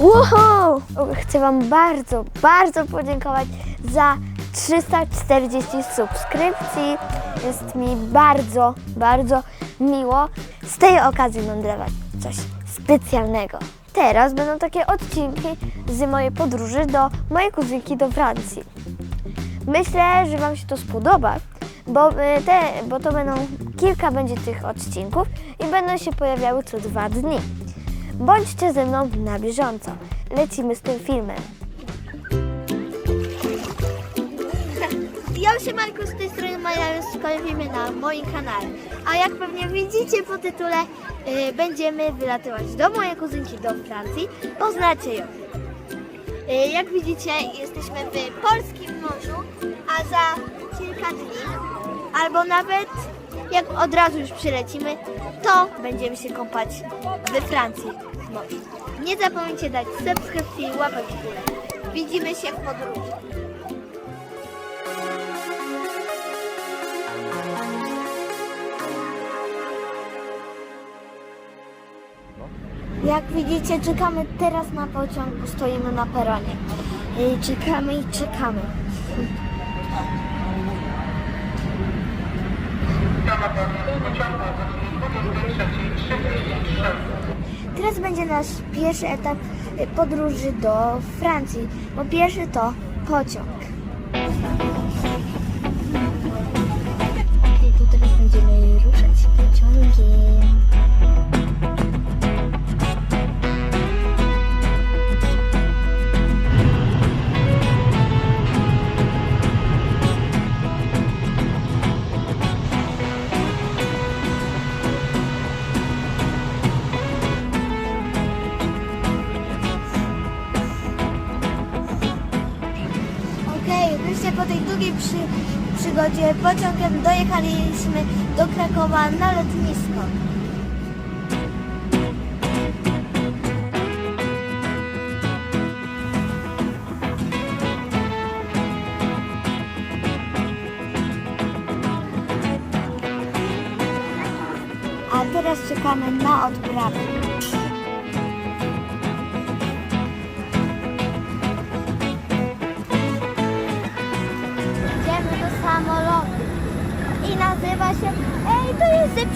Wow! Chcę Wam bardzo, bardzo podziękować za 340 subskrypcji. Jest mi bardzo, bardzo miło. Z tej okazji mam dla Was coś specjalnego. Teraz będą takie odcinki z mojej podróży do mojej kuzynki do Francji. Myślę, że Wam się to spodoba, bo, y, te, bo to będą kilka będzie tych odcinków i będą się pojawiały co dwa dni. Bądźcie ze mną na bieżąco. Lecimy z tym filmem. Ja się Marku z tej strony Maja filmy na moim kanale. A jak pewnie widzicie po tytule, y, będziemy wylatywać do mojej kuzynki do Francji. Poznacie ją. Y, Jak widzicie, jesteśmy w polskim morzu, a za kilka dni, albo nawet jak od razu już przylecimy, to będziemy się kąpać we Francji morzu. Nie zapomnijcie dać subskrypcji i łapek w górę. Widzimy się w podróży. Jak widzicie, czekamy teraz na pociąg, stoimy na peronie. Czekamy i czekamy. Teraz będzie nasz pierwszy etap y, podróży do Francji, bo pierwszy to pociąg. Przy, przygodzie pociągiem dojechaliśmy do Krakowa na lotnisko. A teraz czekamy na odprawę. Nazywa się... Ej, to jest ze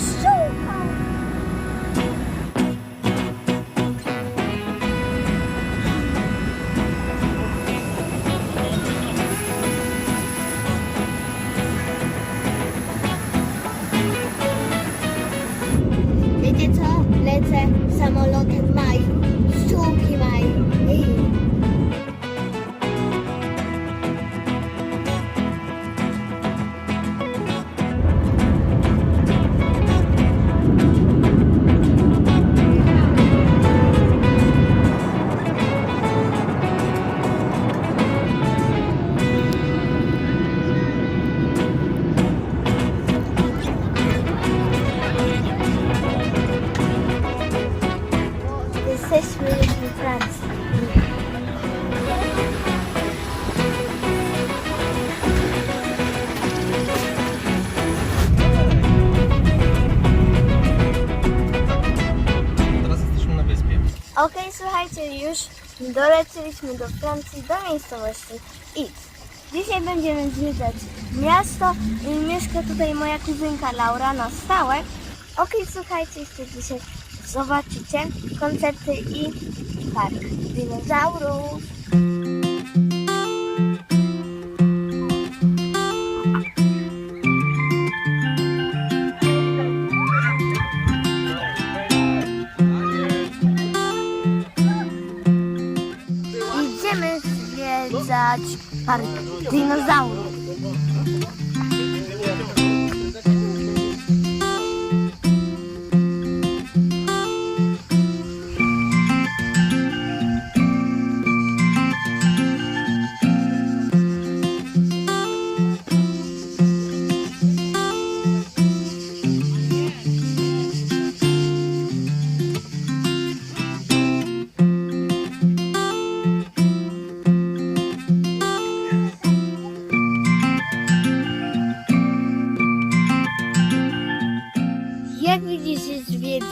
już dolecieliśmy do Francji, do miejscowości X. Dzisiaj będziemy zwiedzać miasto i mieszka tutaj moja kuzynka Laura na stałe. Okej, słuchajcie, jeszcze dzisiaj zobaczycie koncerty i park dinozaurów. Park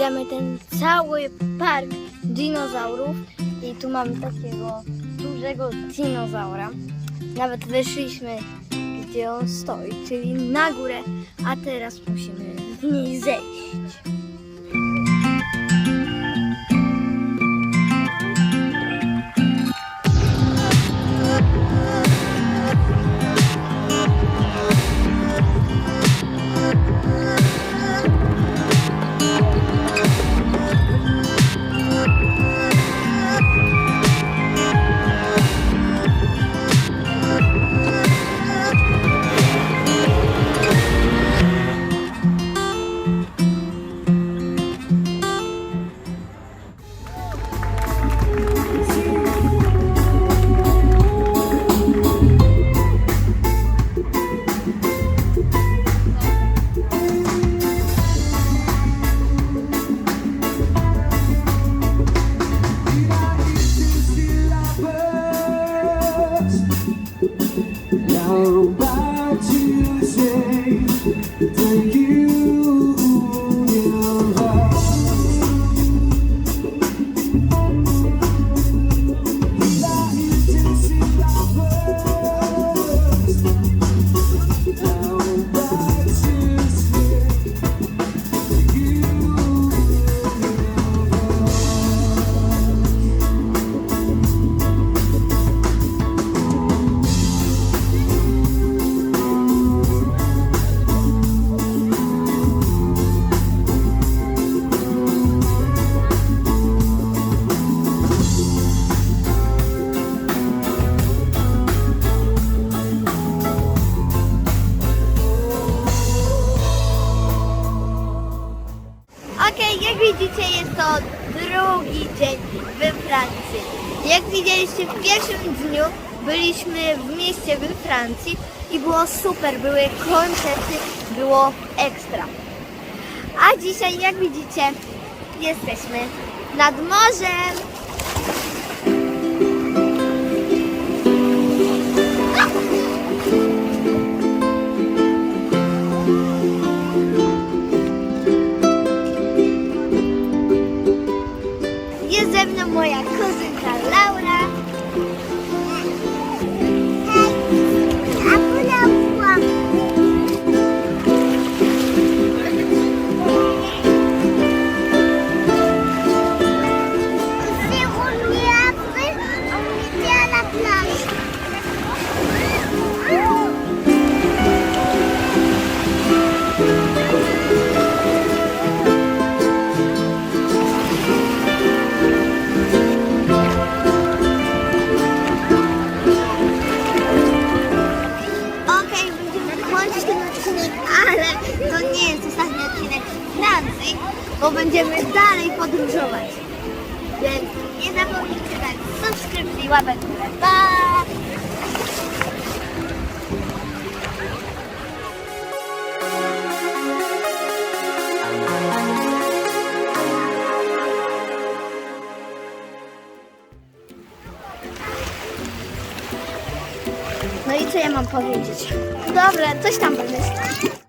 zwiedzamy ten cały park dinozaurów i tu mamy takiego dużego dinozaura. Nawet wyszliśmy, gdzie on stoi, czyli na górę, a teraz musimy z niej zejść. To drugi dzień we Francji. Jak widzieliście w pierwszym dniu byliśmy w mieście we Francji i było super, były koncerty, było ekstra. A dzisiaj jak widzicie jesteśmy nad morzem. Bo będziemy dalej podróżować. Więc nie zapomnijcie dać subskrypcji, łapek górę. Pa! No i co ja mam powiedzieć? Dobra, coś tam pomyślę.